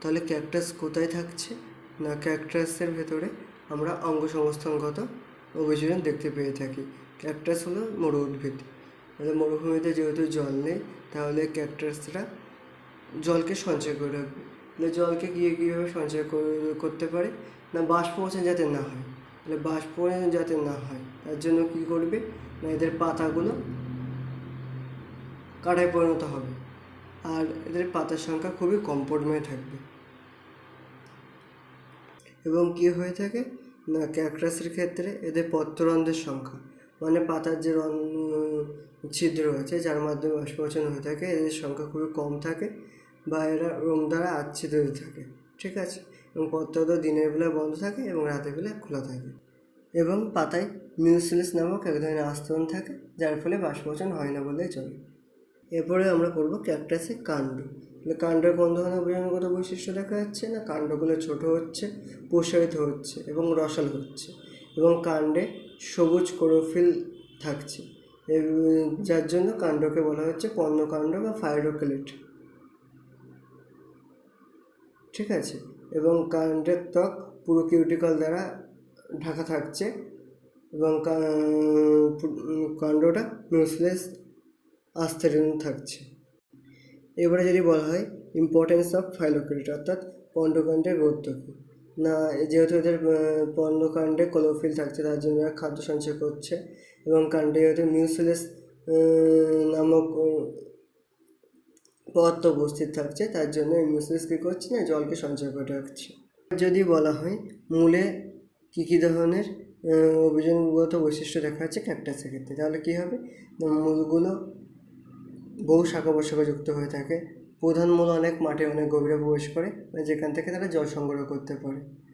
তাহলে ক্যাকটাস কোথায় থাকছে? না ক্যাকটাসের ভেতরে আমরা অঙ্গ সংস্থানগত অভিযোজন দেখতে পেয়ে থাকি। ক্যাকটাস হলো মরু উদ্ভিদ তাহলে মরুভূমিতে যেহেতু জল নেই, তাহলে ক্যাকটাসরা জলকে সঞ্চয় করে রাখবে। তাহলে জলকে গিয়ে কীভাবে সঞ্চয় করে- করতে পারে? না বাষ্পমোচন যাতে না হয়। তাহলে বাষ্পমোচন যাতে না হয়, তার জন্য কী করবে? না এদের পাতাগুলো কাঠায় পরিণত হবে। আর এদের পাতার সংখ্যা খুবই কম পরিমাণে থাকবে। এবং কি হয়ে থাকে? না ক্যাকটাসের ক্ষেত্রে এদের পত্ররন্ধ্রের সংখ্যা মানে পাতার যে রন ছিদ্র রয়েছে যার মাধ্যমে বাষ্পমোচন হয়ে থাকে, এদের সংখ্যা খুবই কম থাকে বা এরা রোম দ্বারা আচ্ছাদিত থাকে, ঠিক আছে? এবং পত্ররন্ধ্র দিনের বেলা বন্ধ থাকে এবং রাতের বেলা খোলা থাকে। এবং পাতায় মিউসিলাস নামক এক ধরনের আস্তরণ থাকে, যার ফলে বাষ্পমোচন হয় না বলেই চলে। এরপরে আমরা করব ক্যাকটাসের কাণ্ড। তাহলে কাণ্ডের কোন ধরনের বীজাণুগত বৈশিষ্ট্য দেখা যাচ্ছে না? কাণ্ডগুলো ছোট হচ্ছে, প্রসারিত হচ্ছে এবং রসাল হচ্ছে এবং কাণ্ডে সবুজ ক্লোরোফিল থাকছে। যার জন্য কাণ্ডকে বলা হচ্ছে পর্ণকাণ্ড বা ফাইরোকেলেট ঠিক আছে? এবং কাণ্ডের ত্বক পুরো কিউটিকল দ্বারা ঢাকা থাকছে এবং কাণ্ডটা মিউসলেস আস্তরণ থাকছে। এবারে যদি বলা হয় ইম্পর্টেন্স অফ ফাইলোকেরিট অর্থাৎ পণ্ডকাণ্ডের গুরুত্ব কী না, যেহেতু এদের পণ্ডকাণ্ডে ক্লোরোফিল থাকছে, তার জন্য এরা খাদ্য সঞ্চয় করছে এবং কাণ্ডে যেহেতু মিউসিলাস নামক পদার্থ উপস্থিত থাকছে, তার জন্য মিউসিলাস কী করছে না, জলকে সঞ্চয় করে রাখছে। যদি বলা হয়, মূলে কী কী ধরনের অভিযোগগত বৈশিষ্ট্য দেখা যাচ্ছে ক্যাকটাসের ক্ষেত্রে, তাহলে কী হবে? মূলগুলো বহু শাখা প্রশাখা যুক্ত হয়ে থাকে। প্রধান মূল অনেক মাঠে অনেক গভীরে প্রবেশ করে, যেখান থেকে তারা জল সংগ্রহ করতে পারে।